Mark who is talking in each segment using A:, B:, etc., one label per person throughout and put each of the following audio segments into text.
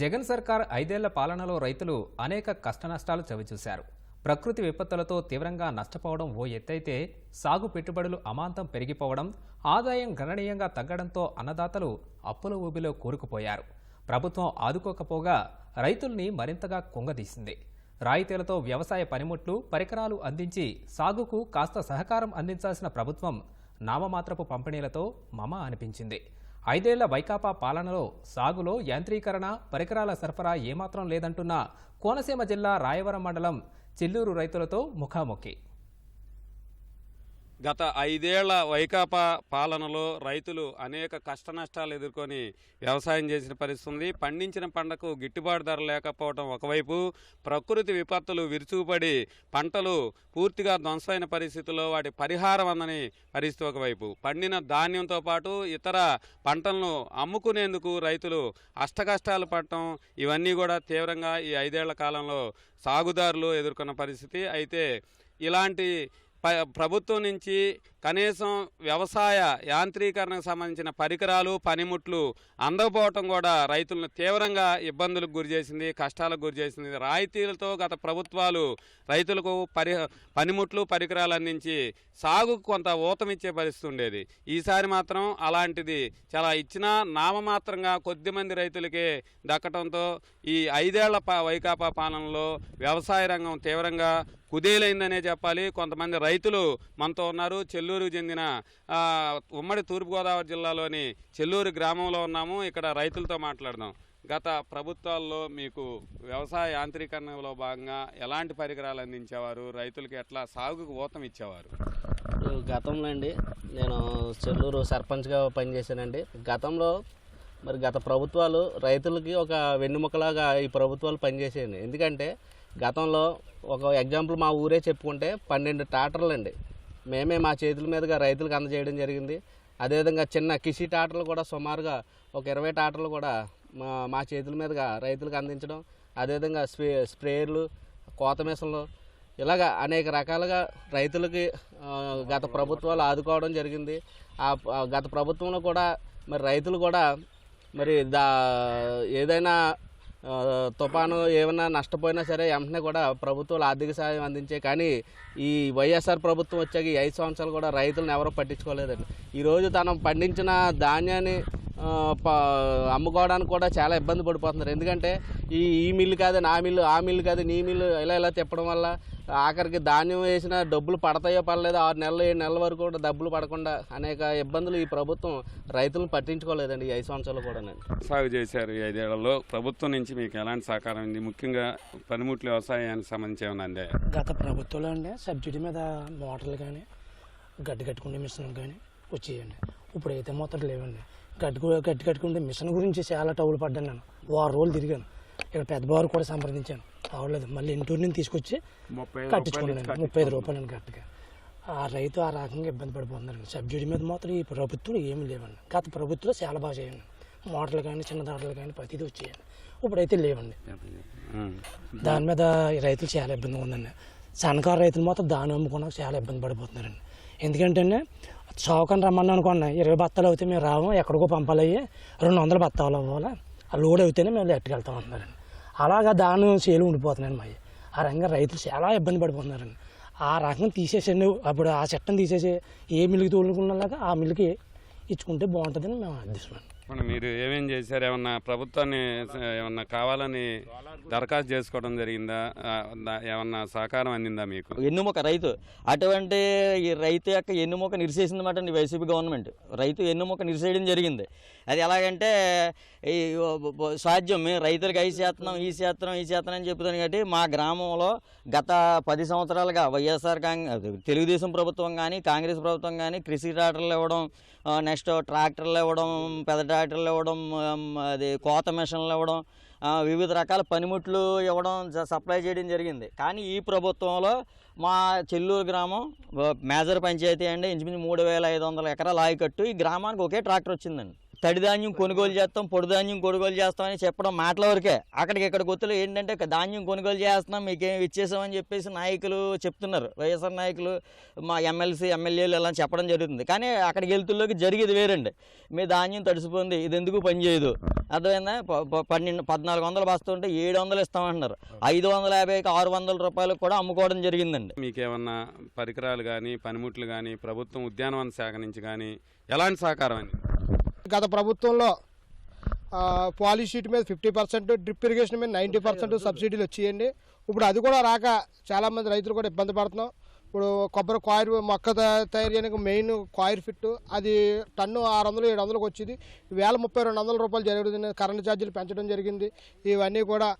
A: జగన్ సర్కార్ ఐదేళ్ళ పాలనలో రైతులు అనేక కష్టనష్టాలు చవిచూశారు. ప్రకృతి విపత్తులతో తీవ్రంగా నష్టపోవడం ఓ ఎత్తైతే సాగు పెట్టుబడులు అమాంతం పెరిగిపోవడం ఆదాయం గణనీయంగా తగ్గడంతో అన్నదాతలు అప్పుల ఊబిలో కూరుకుపోయారు. ప్రభుత్వం ఆదుకోకపోగా రైతుల్ని మరింతగా కుంగదీసింది. రాయితీలతో వ్యవసాయ పనిముట్లు పరికరాలు అందించి సాగుకు కాస్త సహకారం అందించాల్సిన ప్రభుత్వం నామమాత్రపు పంపిణీలతో మమ అనిపించింది. ఐదేళ్ళ వైకాపా పాలనలో సాగులో యాంత్రీకరణ పరికరాల సరఫరా ఏమాత్రం లేదంటున్న కోనసీమ జిల్లా రాయవరం మండలం చెల్లూరు రైతులతో ముఖాముఖి.
B: గత ఐదేళ్ళ వైకాపా పాలనలో రైతులు అనేక కష్టనష్టాలు ఎదుర్కొని వ్యవసాయం చేసిన పరిస్థితి ఉంది పండించిన పంటకు గిట్టుబాటు ధర లేకపోవడం ఒకవైపు ప్రకృతి విపత్తులు విరుచుకుపడి పంటలు పూర్తిగా ధ్వంసమైన పరిస్థితుల్లో వాటి పరిహారం అందని పరిస్థితి ఒకవైపు. పండిన ధాన్యంతో పాటు ఇతర పంటలను అమ్ముకునేందుకు రైతులు అష్టకష్టాలు పడటం ఇవన్నీ కూడా తీవ్రంగా ఈ ఐదేళ్ళ కాలంలో సాగుదారులు ఎదుర్కొన్న పరిస్థితి. అయితే ఇలాంటి ప్రభుత్వం నుంచి కనీసం వ్యవసాయ యాంత్రీకరణకు సంబంధించిన పరికరాలు పనిముట్లు అందకపోవటం కూడా రైతులను తీవ్రంగా ఇబ్బందులకు గురిచేసింది కష్టాలకు గురిచేసింది రాయితీలతో గత ప్రభుత్వాలు రైతులకు పరి పనిముట్లు పరికరాలు అందించి సాగుకు కొంత ఊతమిచ్చే పరిస్థితి ఉండేది. ఈసారి మాత్రం అలాంటిది చాలా ఇచ్చినా నామమాత్రంగా కొద్దిమంది రైతులకే దక్కడంతో ఈ ఐదేళ్ళ వైకాపా పాలనలో వ్యవసాయ రంగం తీవ్రంగా కుదేలైందనే చెప్పాలి. కొంతమంది రైతులు మనతో ఉన్నారు. చెల్లూరుకు చెందిన ఉమ్మడి తూర్పుగోదావరి జిల్లాలోని చెల్లూరు గ్రామంలో ఉన్నాము. ఇక్కడ రైతులతో మాట్లాడదాం. గత ప్రభుత్వాల్లో మీకు వ్యవసాయ యాంత్రీకరణలో భాగంగా ఎలాంటి పరికరాలు అందించేవారు? రైతులకి ఎట్లా సాగుకు ఊతం ఇచ్చేవారు?
C: గతంలో అండి నేను చెల్లూరు సర్పంచ్గా పనిచేశానండి. గతంలో మరి గత ప్రభుత్వాలు రైతులకి ఒక వెన్నుముకలాగా ఈ ప్రభుత్వాలు పనిచేసాయండి. ఎందుకంటే గతంలో ఒక ఎగ్జాంపుల్ మా ఊరే చెప్పుకుంటే పన్నెండు ట్రాక్టర్లు అండి మేమే మా చేతుల మీదుగా రైతులకు అందజేయడం జరిగింది. అదేవిధంగా చిన్న కిసి ట్రాక్టర్లు కూడా సుమారుగా ఒక ఇరవై ట్రాక్టర్లు కూడా మా మా చేతుల మీదుగా రైతులకు అందించడం. అదేవిధంగా స్ప్రే స్ప్రేయర్లు కోత మిషన్లు ఇలాగ అనేక రకాలుగా రైతులకి గత ప్రభుత్వాలు ఆదుకోవడం జరిగింది. ఆ గత ప్రభుత్వంలో కూడా మరి రైతులు కూడా మరి దా ఏదైనా తుఫాను ఏమైనా నష్టపోయినా సరే వెంటనే కూడా ప్రభుత్వాలు ఆర్థిక సాయం అందించే కానీ ఈ వైఎస్ఆర్ ప్రభుత్వం వచ్చాక ఈ ఐదు సంవత్సరాలు కూడా రైతులను ఎవరూ పట్టించుకోలేదండి. ఈరోజు తను పండించిన ధాన్యాన్ని అమ్ముకోవడానికి కూడా చాలా ఇబ్బంది పడిపోతున్నారు. ఎందుకంటే ఈ ఈ మిల్లు కాదు నా మిల్లు ఆ మిల్లు కాదు నీ మిల్లు ఇలా ఇలా తిప్పడం వల్ల ఆఖరికి ధాన్యం వేసిన డబ్బులు పడతాయో పడలేదో ఆరు నెలలు ఏడు నెలల వరకు కూడా డబ్బులు పడకుండా అనేక ఇబ్బందులు ఈ ప్రభుత్వం రైతులను పట్టించుకోలేదండి ఈ ఐదు సంవత్సరాలు కూడా
B: సాగు చేశారు ఈ ఐదేళ్ళలో. ప్రభుత్వం నుంచి మీకు ఎలాంటి సహకారం ఉంది ముఖ్యంగా పనిముట్లు వ్యవసాయానికి సంబంధించి ఏమైనా అందే?
D: గత ప్రభుత్వంలో అండి సబ్సిడీ మీద మోటార్లు కానీ గడ్డి కట్టుకునే మిషన్ కానీ వచ్చేయండి. ఇప్పుడు అయితే మాత్రం లేవండి. గడ్డి కు- గడ్డి కట్టుకుంటే మిషన్ గురించి చాలా టౌలు పడ్డాను నేను. వారం రోజులు తిరిగాను. ఇక్కడ పెద్దవారు కూడా సంప్రదించాను. అవలేదు మళ్ళీ ఇంటూరు నుంచి తీసుకొచ్చి కట్టించుకున్నాను ముప్పై ఐదు రూపాయలు గట్టుగా ఆ రైతు ఆ రకంగా ఇబ్బంది పడిపోతున్నారండి సబ్సిడీ మీద మాత్రం ఈ ప్రభుత్వం ఏమీ లేవండి. గత ప్రభుత్వం చాలా బాగా చేయండి. మోటార్లు కానీ చిన్న దాటలు కానీ ప్రతిదీ వచ్చేయండి. ఇప్పుడైతే లేవండి. దాని మీద రైతులు చాలా ఇబ్బందిగా ఉందండి. సన్నకారు రైతులు మాత్రం దాని అమ్ముకోవడానికి చాలా ఇబ్బంది పడిపోతున్నారండి. ఎందుకంటే చౌకని రమ్మని అనుకోండి. ఇరవై బత్తాలు అవుతే మేము రాము ఎక్కడికో పంపాలయ్యి రెండు వందల బత్తాలు అవ్వాలి? ఆ లోడ్ అయితేనే మేము ఎట్టుకెళ్తాం అంటున్నారండి అలాగా దాని చేలు ఉండిపోతున్నాయండి మా ఆ రంగం రైతులు చాలా ఇబ్బంది పడిపోతున్నారండి. ఆ రకం తీసేసండి అప్పుడు ఆ చట్టం తీసేసి ఏ మిల్లుకి తోలుకున్నలాగా ఆ మిల్లుకి ఇచ్చుకుంటే బాగుంటుందని మేము అర్థిస్తున్నాం
B: మీరు ఏమేం చేశారు? ఏమన్నా ప్రభుత్వాన్ని ఏమన్నా కావాలని దరఖాస్తు చేసుకోవడం జరిగిందా? ఏమన్నా సహకారం అందిందా మీకు?
E: ఎన్నుముక రైతు. అటువంటి ఈ రైతు యొక్క ఎన్నుమొక నిరిసేసింది మాట వైసీపీ గవర్నమెంట్. రైతు ఎన్నుమొక నిరిసేయడం జరిగింది. అది ఎలాగంటే ఈ సాధ్యం. మేము రైతులకు అయి చేస్తున్నాం ఈ చేస్తున్నాం ఈ చేస్తున్నాం అని చెప్తాను కాబట్టి మా గ్రామంలో గత పది సంవత్సరాలుగా వైఎస్ఆర్ కాంగ్రెస్ తెలుగుదేశం ప్రభుత్వం కానీ కాంగ్రెస్ ప్రభుత్వం కానీ కృషి ట్రాక్టర్లు ఇవ్వడం నెక్స్ట్ ట్రాక్టర్లు ఇవ్వడం పెద్ద ట్రాక్టర్లు ఇవ్వడం అది కోత మిషన్లు ఇవ్వడం వివిధ రకాల పనిముట్లు ఇవ్వడం సప్లై చేయడం జరిగింది. కానీ ఈ ప్రభుత్వంలో మా చెల్లూరు గ్రామం మేజర్ పంచాయతీ అండి. ఇంచుమించు మూడు వేల ఐదు వందల ఎకరాల ఆయకట్టు ఈ గ్రామానికి ఒకే ట్రాక్టర్ వచ్చిందండి. తడి ధాన్యం కొనుగోలు చేస్తాం పొడిధాన్యం కొనుగోలు చేస్తామని చెప్పడం మాటల వరకే. అక్కడికి ఇక్కడ గుర్తులు ఏంటంటే ధాన్యం కొనుగోలు చేస్తున్నాం మీకేం ఇచ్చేసామని చెప్పేసి నాయకులు చెప్తున్నారు. వైఎస్ఆర్ నాయకులు మా ఎమ్మెల్సీ ఎమ్మెల్యేలు ఇలా చెప్పడం జరుగుతుంది. కానీ అక్కడికి వెళ్తుల్లోకి జరిగేది వేరండి. మీ ధాన్యం తడిసిపోయింది ఇది ఎందుకు పనిచేయదు అర్థమైందా? పన్నెండు పద్నాలుగు వందలు బస్తుంటే ఏడు వందలు ఇస్తామంటున్నారు. ఐదు వందల యాభైకి ఆరు వందల రూపాయలకు కూడా అమ్ముకోవడం జరిగిందండి.
B: మీకేమన్నా పరికరాలు కానీ పనిముట్లు కానీ ప్రభుత్వం ఉద్యానవన శాఖ నుంచి కానీ ఎలాంటి సహకారం అండి?
F: గత ప్రభుత్వంలో పాలీ షీట్ మీద ఫిఫ్టీ పర్సెంట్ డ్రిప్ ఇరిగేషన్ మీద నైంటీ పర్సెంట్ సబ్సిడీలు వచ్చేయండి. ఇప్పుడు అది కూడా రాక చాలామంది రైతులు కూడా ఇబ్బంది పడుతున్నాం. ఇప్పుడు కొబ్బరి కాయిర్ మొక్క తయా- తయారు చేయడానికి మెయిన్ కాయిర్ ఫిట్ అది టన్ను ఆరు వందలు ఏడు వందలకు వచ్చింది. వేల ముప్పై రెండు వందల రూపాయలు జరుగుతుంది కరెంటు ఛార్జీలు పెంచడం జరిగింది. ఇవన్నీ కూడా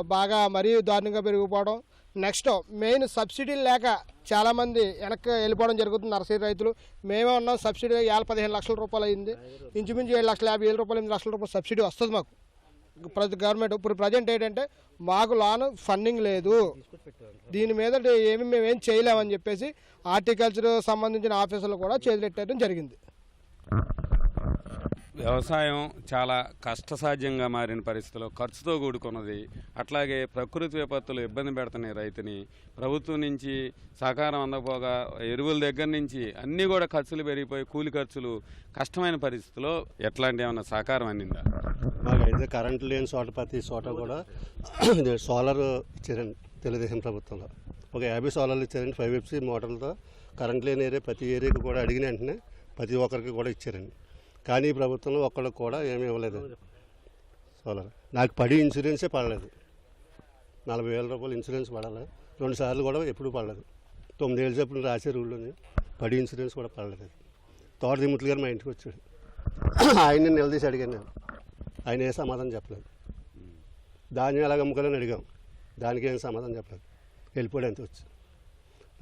F: బాగా మరీ దారుణంగా పెరిగిపోవడం. నెక్స్ట్ మెయిన్ సబ్సిడీలు లేక చాలామంది వెనక్కి వెళ్ళిపోవడం జరుగుతుంది. నర్సరీ రైతులు మేమే ఉన్నాం. సబ్సిడీ ఏళ్ళ పదిహేను లక్షల రూపాయలు అయింది. ఇంచుమించు ఏడు లక్షల యాభై వేల రూపాయలు ఎనిమిది లక్షల రూపాయలు సబ్సిడీ వస్తుంది మాకు. ప్రతి గవర్నమెంట్ ఇప్పుడు ప్రజెంట్ ఏంటంటే మాకు లాన్ ఫండింగ్ లేదు. దీని మీద ఏమి మేము చేయలేమని చెప్పేసి హార్టికల్చర్ సంబంధించిన ఆఫీసులు కూడా చేతులెట్టడం జరిగింది.
B: వ్యవసాయం చాలా కష్టసాధ్యంగా మారిన పరిస్థితిలో ఖర్చుతో కూడుకున్నది. అట్లాగే ప్రకృతి విపత్తులు ఇబ్బంది పెడుతున్నాయి రైతుని. ప్రభుత్వం నుంచి సహకారం అందకపోగా ఎరువుల దగ్గర నుంచి అన్నీ కూడా ఖర్చులు పెరిగిపోయి కూలి ఖర్చులు కష్టమైన పరిస్థితిలో ఎట్లాంటి ఏమైనా సహకారం అందిందా?
G: మాకైతే కరెంటు లేని చోట ప్రతి చోట కూడా సోలార్ ఇచ్చారండి తెలుగుదేశం ప్రభుత్వంలో. ఒక యాభై సోలార్లు ఇచ్చారండి ఫైవ్ ఎఫ్సీ మోటార్లతో కరెంట్ లేని ఏరియా ప్రతి ఏరియాకి కూడా అడిగిన వెంటనే ప్రతి ఒక్కరికి కూడా ఇచ్చారండి. కానీ ప్రభుత్వంలో ఒక్కడికి కూడా ఏమీ ఇవ్వలేదు. సోలార్. నాకు పడి ఇన్సూరెన్సే పడలేదు. నలభై వేల రూపాయలు ఇన్సూరెన్స్ పడాలి. రెండు సార్లు కూడా ఎప్పుడు పడలేదు. తొమ్మిది ఏళ్ళు చెప్పిన రాసే రూల్లోని పడి ఇన్సూరెన్స్ కూడా పడలేదు. తోట దిముతులు గారు మా ఇంటికి వచ్చాడు ఆయన్ని నిలదీసి అడిగాను నేను. ఆయన ఏ సమాధానం చెప్పలేదు. ధాన్యం ఎలాగ అమ్ముకోలేని అడిగాం. దానికి ఏం సమాధానం చెప్పలేదు. వెళ్ళిపోయాడు అంత వచ్చి.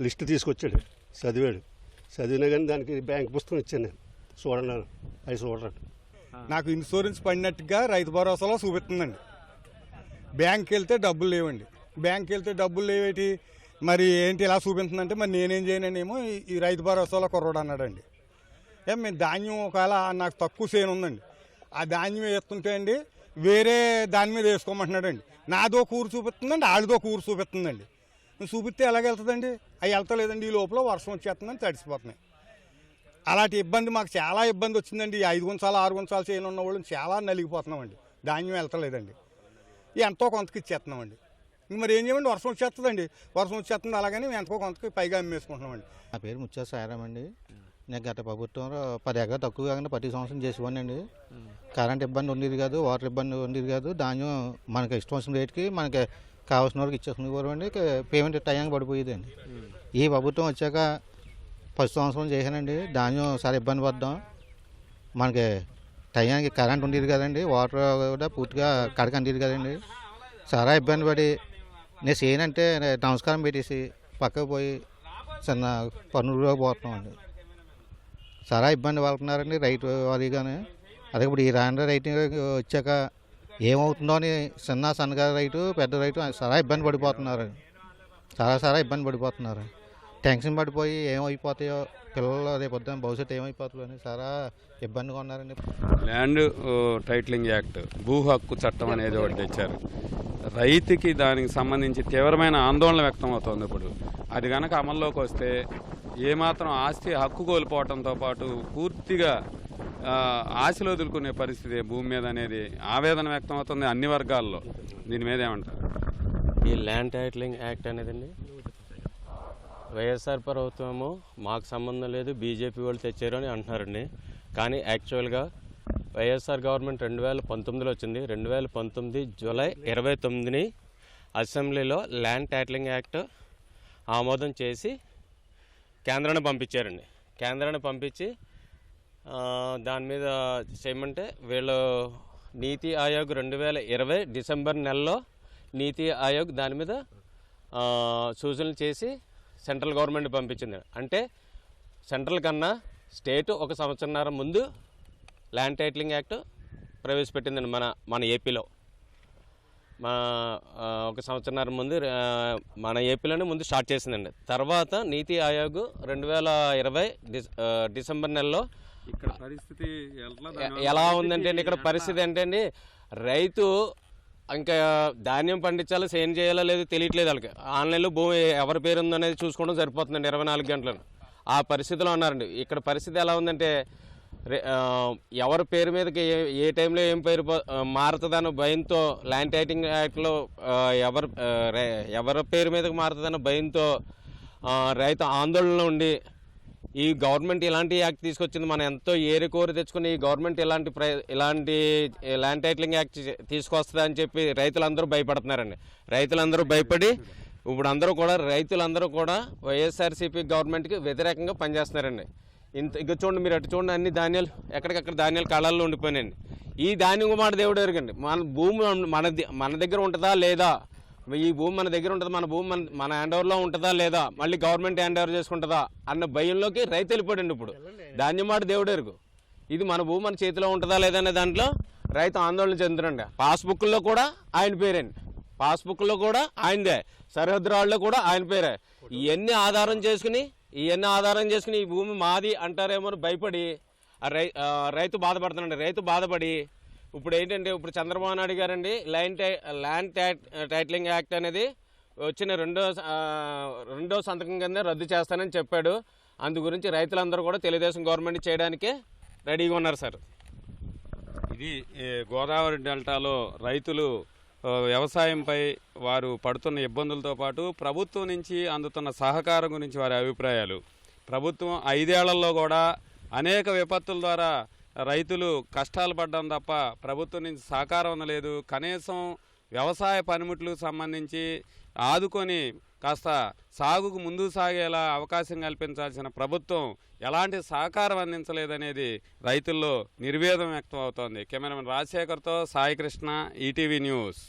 G: లిస్ట్ తీసుకొచ్చాడు. చదివాడు. చదివినా కానీ దానికి బ్యాంక్ పుస్తకం ఇచ్చాను నేను. చూడండి. అవి చూడరు
H: నాకు ఇన్సూరెన్స్ పడినట్టుగా రైతు భరోసాలో చూపిస్తుందండి. బ్యాంక్కి వెళ్తే డబ్బులు లేవండి. బ్యాంక్కి వెళ్తే డబ్బులు లేవేటి? మరి ఏంటి ఇలా చూపిస్తుందంటే మరి నేనేం చేయననేమో ఈ- ఈ రైతు భరోసాలో కుర్రోడు అన్నాడండి. ఏం మేము ధాన్యం ఒకవేళ నాకు తక్కువ సేను ఉందండి. ఆ ధాన్యం వేస్తుంటే అండి వేరే దాని మీద వేసుకోమంటున్నాడండి. నాదో కూరు చూపిస్తుందండి ఆడిదో కూరు చూపిస్తుందండి. చూపిస్తే ఎలాగ వెళ్తుందండి? అవి వెళ్తలేదండి ఈ లోపల వర్షం వచ్చేస్తుందని తడిసిపోతున్నాయి. అలాంటి ఇబ్బంది మాకు చాలా ఇబ్బంది వచ్చిందండి. ఐదు గుంచాలు ఆరు గుంచాలు చేయను ఉన్న వాళ్ళని చాలా నలిగిపోతున్నామండి. ధాన్యం వెళ్తలేదండి. ఎంతో కొంతకి ఇచ్చేస్తున్నామండి. ఇంక మరి ఏం చేయమండి? వర్షం వచ్చేస్తుందండి. వర్షం వచ్చేస్తుంది అలాగని మేము ఎంతో కొంతకి పైగా అమ్మేసుకుంటున్నామండి.
I: నా పేరు ముచ్చా సాయరామ్ అండి. నేను గత ప్రభుత్వంలో పది ఎకరా తక్కువ కాకుండా ప్రతి సంవత్సరం చేసేవాడిని అండి కరెంట్ ఇబ్బంది ఉండేది కాదు వాటర్ ఇబ్బంది ఉండేది కాదు. ధాన్యం మనకి ఇష్టం వచ్చిన రేట్కి మనకి కావాల్సిన వరకు ఇచ్చేసుకునేవారు అండి. పేమెంట్ టైంకి పడిపోయేది అండి ఈ ప్రభుత్వం వచ్చాక పది సంవత్సరం చేశానండి. ధాన్యం చాలా ఇబ్బంది పడ్డాం. మనకి టైంకి కరెంట్ ఉండేది కదండి. వాటర్ కూడా పూర్తిగా కడక అందేది కదండి. చాలా ఇబ్బంది పడి నేను చేయనంటే నమస్కారం పెట్టేసి పక్కకు పోయి చిన్న పనుల్లో పోతున్నామండి చాలా ఇబ్బంది పడుతున్నారండి రైతు అదిగానే అదే ఇప్పుడు ఈ రాండ్ర రైతు వచ్చాక ఏమవుతుందో అని చిన్న సన్నగా రైతు పెద్ద రైతు చాలా ఇబ్బంది పడిపోతున్నారు. చాలా చాలా ఇబ్బంది పడిపోతున్నారు. టెన్షన్ పడిపోయి ఏమైపోతాయో పిల్లలు రేపు పొద్దున్న భవిష్యత్తు ఏమైపోతుందో అని చాలా ఇబ్బందిగా ఉన్నారండి.
B: ల్యాండ్ టైటిలింగ్ యాక్ట్ భూ హక్కు చట్టం అనేది ఒకటి తెచ్చారు. రైతుకి దానికి సంబంధించి తీవ్రమైన ఆందోళన వ్యక్తం అవుతుంది ఇప్పుడు. అది కనుక అమల్లోకి వస్తే ఏమాత్రం ఆస్తి హక్కు కోల్పోవడంతో పాటు పూర్తిగా ఆశలు వదులుకునే పరిస్థితి భూమి మీద అనేది ఆవేదన వ్యక్తం అవుతుంది అన్ని వర్గాల్లో. దీని మీద ఏమంటారు?
J: ఈ ల్యాండ్ టైటిలింగ్ యాక్ట్ అనేదండి వైఎస్ఆర్ ప్రభుత్వము మాకు సంబంధం లేదు బీజేపీ వాళ్ళు తెచ్చారు అని అంటున్నారండి. కానీ యాక్చువల్గా వైఎస్ఆర్ గవర్నమెంట్ రెండు వేల పంతొమ్మిదిలో వచ్చింది. రెండు వేల పంతొమ్మిది జూలై ఇరవై తొమ్మిదిని అసెంబ్లీలో ల్యాండ్ టైటిలింగ్ యాక్ట్ ఆమోదం చేసి కేంద్రాన్ని పంపించారండి. కేంద్రాన్ని పంపించి దాని మీద చేయమంటే వీళ్ళు నీతి ఆయోగ్ రెండు వేల ఇరవై డిసెంబర్ నెలలో నీతి ఆయోగ్ దాని మీద సూచనలు చేసి సెంట్రల్ గవర్నమెంట్ పంపించింది. అంటే సెంట్రల్ కన్నా స్టేట్ ఒక సంవత్సరంన్నర ముందు ల్యాండ్ టైటిలింగ్ యాక్ట్ ప్రవేశపెట్టిందండి మన మన ఏపీలో. మా ఒక సంవత్సరంన్నర ముందు మన ఏపీలోనే ముందు స్టార్ట్ చేసిందండి. తర్వాత నీతి ఆయోగ్ రెండు వేల ఇరవై డిసెంబర్ నెలలో
B: ఇక్కడ పరిస్థితి
J: ఎలా ఉందంటే ఇక్కడ పరిస్థితి ఏంటండి రైతు ఇంకా ధాన్యం పండించాలో సేన్ చేయాలో లేదు తెలియట్లేదు వాళ్ళకి. ఆన్లైన్లో భూమి ఎవరి పేరు ఉందనేది చూసుకోవడం సరిపోతుందండి ఇరవై నాలుగు గంటలను. ఆ పరిస్థితిలో ఉన్నారండి. ఇక్కడ పరిస్థితి ఎలా ఉందంటే ఎవరి పేరు మీదకి ఏ ఏ టైంలో ఏం పేరు పో- మారుతుందన్న భయంతో ల్యాండ్ టైటింగ్ యాక్ట్లో ఎవరు ఎవరి ఎవరి పేరు మీదకి మారుతుందన్న భయంతో రైతు ఆందోళనలో ఉండి ఈ గవర్నమెంట్ ఇలాంటి యాక్ట్ తీసుకొచ్చింది. మనం ఎంతో ఏరి కోరి తెచ్చుకుని ఈ గవర్నమెంట్ ఇలాంటి ప్రై ఇలాంటి ల్యాండ్ టైటిలింగ్ యాక్ట్ తీసుకొస్తుంది అని చెప్పి రైతులందరూ భయపడుతున్నారండి. రైతులందరూ భయపడి ఇప్పుడు అందరూ కూడా రైతులందరూ కూడా వైఎస్ఆర్సీపీ గవర్నమెంట్కి వ్యతిరేకంగా పనిచేస్తున్నారండి. ఇంత ఇక చూడండి మీరు అటు చూడండి అన్ని ధాన్యాలు ఎక్కడికక్కడ ధాన్యాలు కళల్లో ఉండిపోయినాయండి. ఈ ధాన్యం మాట దేవుడు ఎరగండి. మన భూమి మన మన దగ్గర ఉంటుందా లేదా? ఈ భూమి మన దగ్గర ఉంటుంది? మన భూమి మన మన హ్యాండ్ ఓవర్లో ఉంటుందా లేదా? మళ్ళీ గవర్నమెంట్ హ్యాండ్ ఓవర్ చేసుకుంటుందా? అన్న భయంలోకి రైతు వెళ్ళిపోయాడు ఇప్పుడు. ధాన్యమాట మాట ఇది మన భూమి మన చేతిలో ఉంటుందా లేదా అనే దాంట్లో రైతు ఆందోళన చెందుతుండ పాస్బుక్లో కూడా ఆయన పేరండి పాస్బుక్లో కూడా ఆయనదే. సరిహద్దు రాళ్ళలో కూడా ఆయన పేరే. ఇవన్నీ ఆధారం చేసుకుని ఇవన్నీ ఆధారం చేసుకుని ఈ భూమి మాది అంటారేమో అని భయపడి రై రైతు బాధపడుతున్నాడు రైతు బాధపడి ఇప్పుడు ఏంటంటే ఇప్పుడు చంద్రబాబు నాయుడు గారండి లైన్ టై ల్యాండ్ టైటిలింగ్ యాక్ట్ అనేది వచ్చిన రెండో రెండో సంతకం కింద రద్దు చేస్తానని చెప్పాడు. అందు గురించి రైతులందరూ కూడా తెలుగుదేశం గవర్నమెంట్ చేయడానికే రెడీగా ఉన్నారు సార్.
B: ఇది గోదావరి డెల్టాలో రైతులు వ్యవసాయంపై వారు పడుతున్న ఇబ్బందులతో పాటు ప్రభుత్వం నుంచి అందుతున్న సహకారం గురించి వారి అభిప్రాయాలు. ప్రభుత్వం ఐదేళ్ళలో కూడా అనేక విపత్తుల ద్వారా రైతులు కష్టాలు పడ్డం తప్ప ప్రభుత్వం నుంచి సహకారం లేదు కనీసం వ్యవసాయ పనిముట్లకు సంబంధించి ఆదుకొని కాస్త సాగుకు ముందు సాగేలా అవకాశం కల్పించాల్సిన ప్రభుత్వం ఎలాంటి సహకారం అందించలేదనేది రైతుల్లో నిర్వేదం వ్యక్తం అవుతోంది కెమెరామెన్ రాజశేఖర్తో సాయికృష్ణ ఈటీవీ న్యూస్.